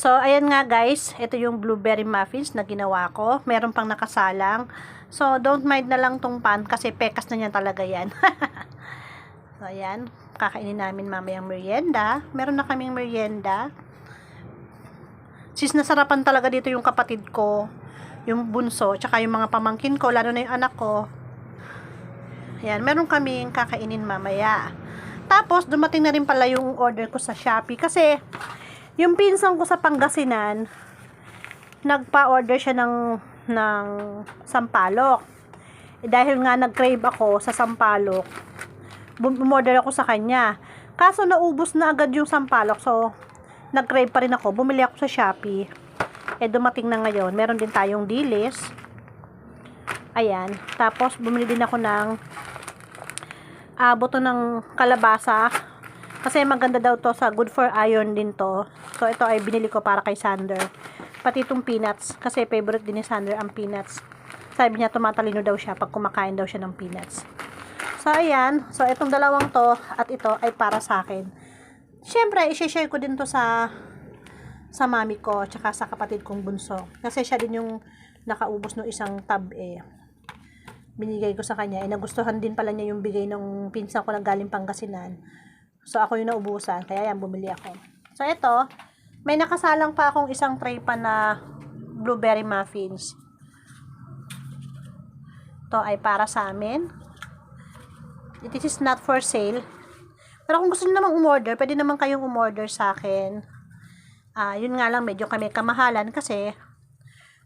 So, ayan nga guys, ito yung blueberry muffins na ginawa ko. Meron pang nakasalang. So, don't mind na lang tong pan kasi pekas na niya talaga yan. so, ayan. Kakainin namin mamayang merienda. Meron na kaming merienda. Sis, nasarapan talaga dito yung kapatid ko, yung bunso, tsaka yung mga pamangkin ko, lalo na yung anak ko. Ayan, meron kaming kakainin mamaya. Tapos, dumating na rin pala yung order ko sa Shopee kasi yung pinsan ko sa Pangasinan, nagpa-order siya ng, ng sampalok. Eh, dahil nga nag-crave ako sa sampalok, bumorder ako sa kanya. Kaso naubos na agad yung sampalok, so nag-crave pa rin ako. Bumili ako sa Shopee. Eh, dumating na ngayon. Meron din tayong dilis. Ayan. Tapos, bumili din ako ng ah, buto ng kalabasa. Kasi maganda daw to sa good for iron din to. So, ito ay binili ko para kay Sander. Pati itong peanuts. Kasi favorite din ni Sander ang peanuts. Sabi niya, tumatalino daw siya pag kumakain daw siya ng peanuts. So, ayan. So, itong dalawang to at ito ay para sa akin. Siyempre, isi-share ko din to sa sa mami ko, tsaka sa kapatid kong bunso. Kasi siya din yung nakaubos ng isang tab eh. Binigay ko sa kanya. Eh, nagustuhan din pala niya yung bigay ng pinsan ko na galing Pangasinan. So, ako yung naubusan. Kaya yan, bumili ako. So, ito, may nakasalang pa akong isang tray pa na blueberry muffins. Ito ay para sa amin. It is not for sale. Pero kung gusto niyo namang umorder, pwede naman kayong umorder sa akin. Ah, yun nga lang medyo kami kamahalan kasi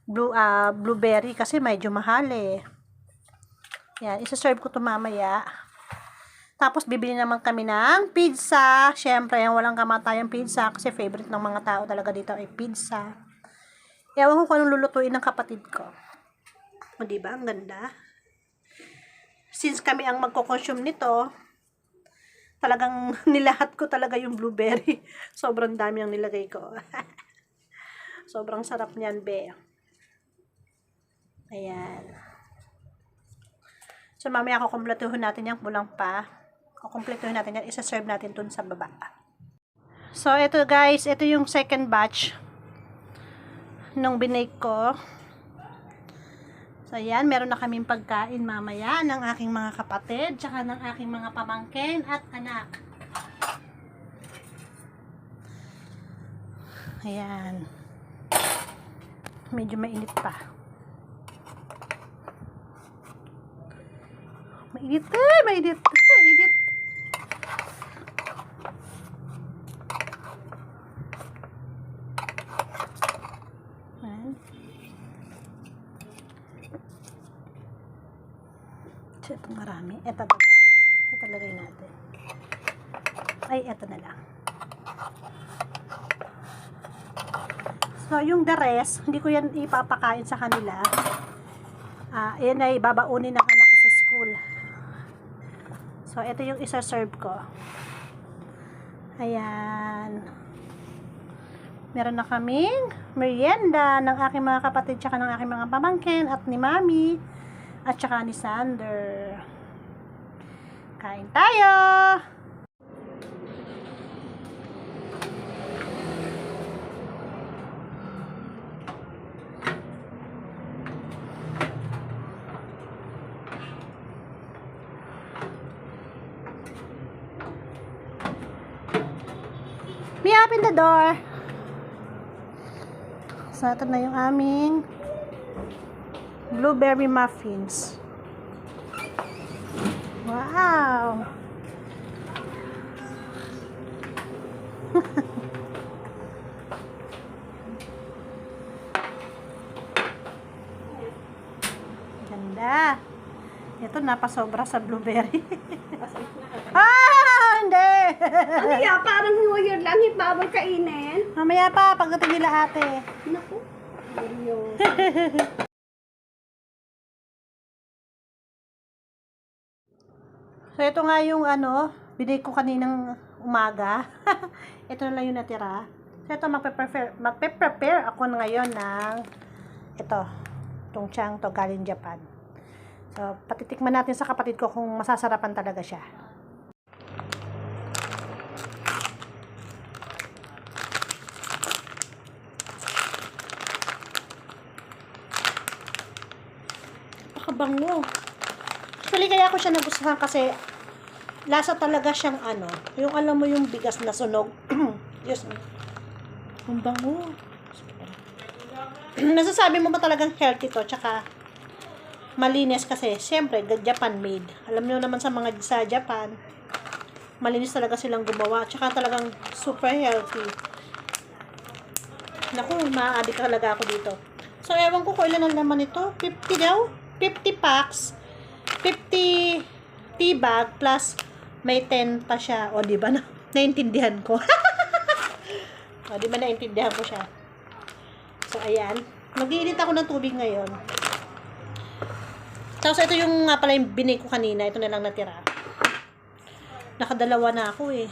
blue ah, blueberry kasi medyo mahal eh. Yan, isa-serve ko 'to mamaya. Tapos bibili naman kami ng pizza. Syempre, yung walang kamatayang pizza kasi favorite ng mga tao talaga dito ay pizza. Ewan ko kung anong lulutuin ng kapatid ko. O, diba? Ang ganda. Since kami ang magko-consume nito, talagang nilahat ko talaga yung blueberry. Sobrang dami ang nilagay ko. Sobrang sarap niyan, be. Ayan. So, mamaya kukumpletuhin natin yung kulang pa. Kukumpletuhin natin yan. Isa-serve natin dun sa baba. So, ito guys. Ito yung second batch nung binake ko. So, ayan. Meron na kaming pagkain mamaya ng aking mga kapatid, tsaka ng aking mga pamangkin at anak. Ayan. Medyo mainit pa. Mainit eh, mainit. Mainit. Ayan. So, ito marami. Ito baba. Ito lagay natin. Ay, ito na lang. So, yung the rest, hindi ko yan ipapakain sa kanila. Ah, yan ay babaunin ng anak ko sa school. So, ito yung isa-serve ko. Ayan. Meron na kaming merienda ng aking mga kapatid tsaka ng aking mga pamangkin at ni Mami at tsaka ni Sander. Kain tayo! May open the door. So, ito na yung aming blueberry muffins. Wow! Ganda. Ito, napasobra sa blueberry. ah! Hindi! Ano yan? Parang Year lang, hindi bawal kainin. Mamaya pa, pagdating nila ate. Naku. Seryoso. So, ito nga yung ano, binay ko kaninang umaga. ito na lang yung natira. So, ito magpe-prepare, magpe-prepare ako ngayon ng ito, itong chang to galing Japan. So, patitikman natin sa kapatid ko kung masasarapan talaga siya. Pakabango. Actually, kaya ako siya nagustuhan kasi lasa talaga siyang ano, yung alam mo yung bigas na sunog. Me. Ang bango. Nasasabi mo ba talagang healthy to? Tsaka, malinis kasi, siyempre, Japan made. Alam niyo naman sa mga sa Japan, malinis talaga silang gumawa. Tsaka talagang super healthy. Naku, ma-addict talaga ako dito. So, ewan ko kung ilan ang laman ito. 50 daw? 50 packs. 50 tea bag plus may 10 pa siya. O, di ba na? Naintindihan ko. o, di ba naintindihan ko siya? So, ayan. Mag-iinit ako ng tubig ngayon. Tapos, ito yung nga pala yung binig ko kanina. Ito na lang natira. Nakadalawa na ako eh.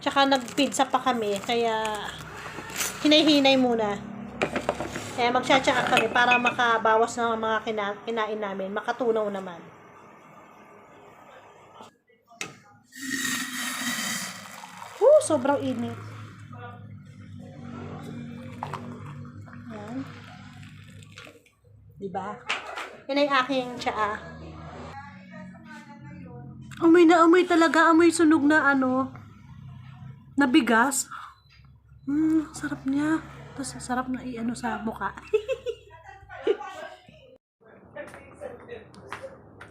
Tsaka nag-pizza pa kami. Kaya, hinay-hinay muna. Kaya magtsatsaak kami para makabawas ng mga kina- kinain namin. Makatunaw naman. Woo, sobrang init. Yan. Diba? Yan ay aking tsaa. Amoy na amoy talaga. Amoy sunog na ano. Na bigas. Hmm, sarap niya. Tapos sarap na i-ano sa mukha.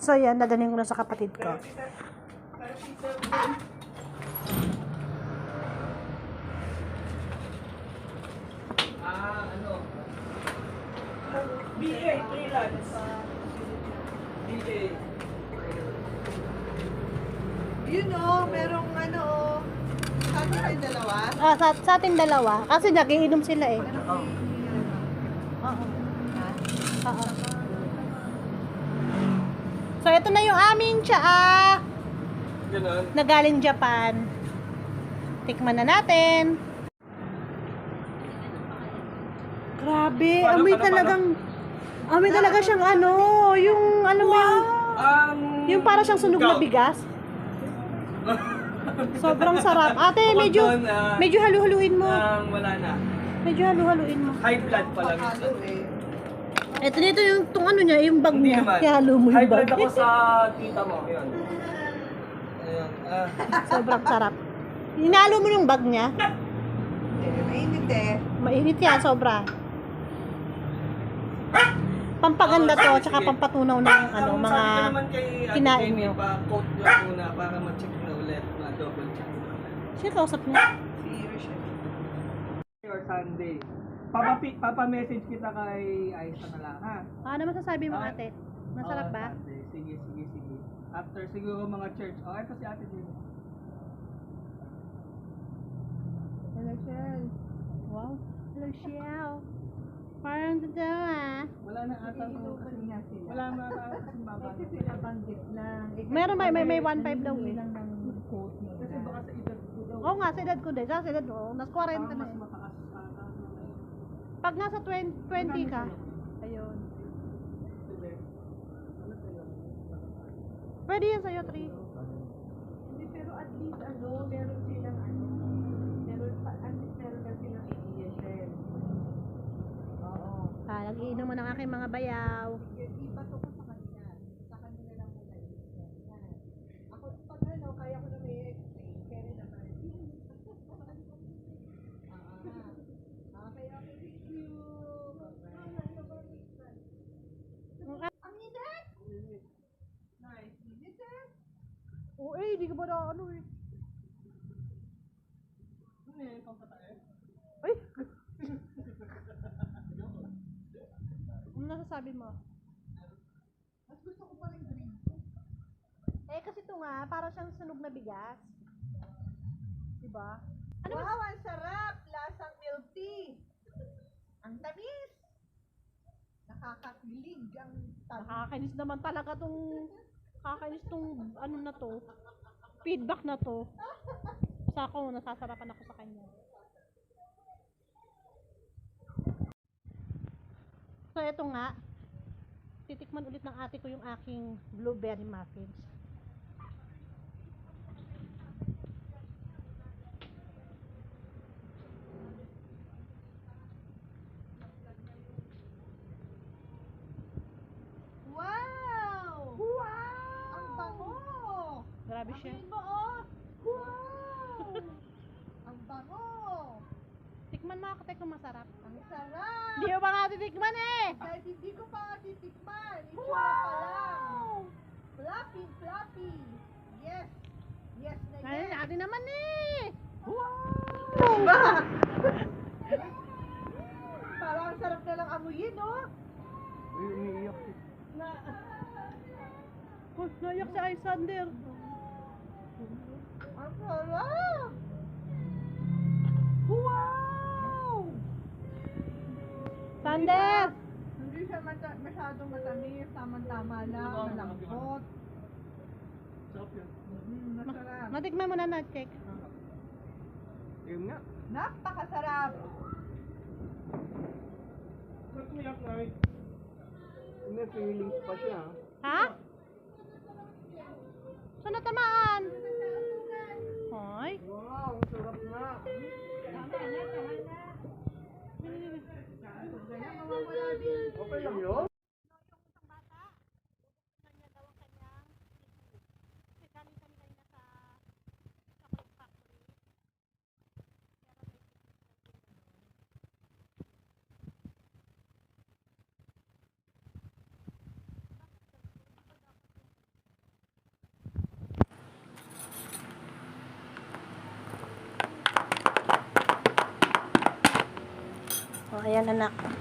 so yan, nadaling ko na sa kapatid ko. BA, freelance. BA. Yun o, merong ano o. Sa atin ay dalawa. Ah, sa, sa ating dalawa. Kasi nagiinom sila eh. Oo. Oo. So, ito na yung aming tsaa Ganun. na galing Japan. Tikman na natin. Grabe, Paano, amoy paano, talagang amoy talaga siyang ano, yung ano mo yung Ang... yung para siyang sunog na bigas. Sobrang sarap. Ate, Bukod medyo doon, ah, medyo halu-haluin mo. Ang wala na. Medyo halu-haluin mo. High blood pala. Pakalo eh. Ito dito yung tong ano niya, yung bag Hindi niya. naman. Kaya halo mo yung High blood bag. ako sa tita mo. Yun. Ayun. Ah. Sobrang sarap. Hinalo mo yung bag niya. Eh, mainit eh. Mainit yan, sobra. Pampaganda to, Oh, tsaka pampatunaw ng ano, mga... sabi ko naman kay Ate kinain Jenny, nyo. Pa-coat lang muna para ma-check na. Ma-double check na ulit. Siya kausap niya. Si Rochelle. Or Sunday. Papapi, papa-message kita kay Aisa na lang, ha? Ano masasabi mo Ah. ate? Masarap Oo, ba? Sunday. Sige, sige, sige. After siguro mga church. Oh, ito si Ate Jenny. Rochelle. Wow. Hello, Shell. Parang totoo ah. Wala na ata Inuupan kasi wala na ata kasi baba. Kasi sila banggit lang. Kasi Meron may- may- may pare- 1.5 daw eh. lang ng quote mo. Kasi baka sa edad ko daw. Oo nga, sa edad ko din. Sa edad ko, nas 40 Parang na mas eh. mataas pa. Pag nasa 20, 20 ka, ayun. Ano? Pwede yan sa'yo, 3. Hindi, pero at least ano, meron silang ano, meron pa, at least meron lang silang idea, Shell. Oo. Ah, nag-iinom mo ng aking mga bayaw. Iba to ko sa kanya. Sa kanya lang muna i-explain. Yan. Ako, pag ano, kaya ko na may explain. Kaya naman. Ah, ah, kaya ako, thank you. Ang init! Nice. Init eh. Oo eh, na ano eh. Ano yun? Pang? Ay! ano nasasabi mo? Mas gusto ko pa rin green. Eh, kasi ito nga, parang siyang sunog na bigas. Diba? Ano wow, ang sarap! Lasang milk tea. Ang tamis. Nakakakilig ang tamis. Nakakainis naman talaga tong nakakainis tong ano na to. Feedback na to. Sa ako, nasasarapan ako sa kanya. So, eto nga. Titikman ulit ng ate ko yung aking blueberry muffins. Wow! Sabi siya. Amoyin mo, oh! Wow! Ang bango! Ako, kung masarap. Ang sarap! Hindi mo pa nga titikman eh! Kahit hindi ko pa nga titikman. Itsura pa lang. Fluffy, fluffy. Yes. Yes na yes. natin naman eh! Ba? Parang ang sarap na lang amuyin, no? Uy, umiiyak. Na, Oh, nayak si Alexander. ang sarap! Wow! Sander! Hindi siya mata- masyadong matamis, tamang-tama lang, malambot. Sarap yun. Mm, masarap. Natikman mo na na, check. Yun nga. Napakasarap! Ba't umiyak na eh? May feelings pa siya. Ha? Saan natamaan? Hoy. Wow, ang sarap na. Okay lang yun? Oh, ayan anak.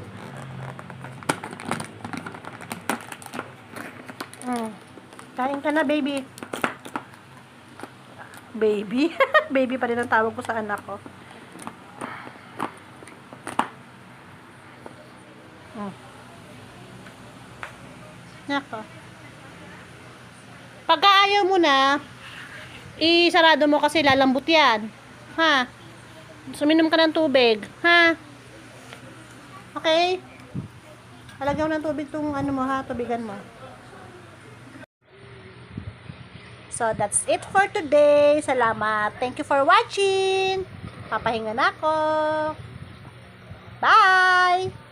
Mm. Kain ka na, baby. Baby? baby pa rin ang tawag ko sa anak ko. Mm. Nako. Pagka ayaw mo na, isarado mo kasi lalambot yan. Ha? Suminom ka ng tubig. Ha? Okay? Halagyan mo ng tubig tong ano mo ha, tubigan mo. So, that's it for today. Salamat. Thank you for watching. Papahinga na ako. Bye!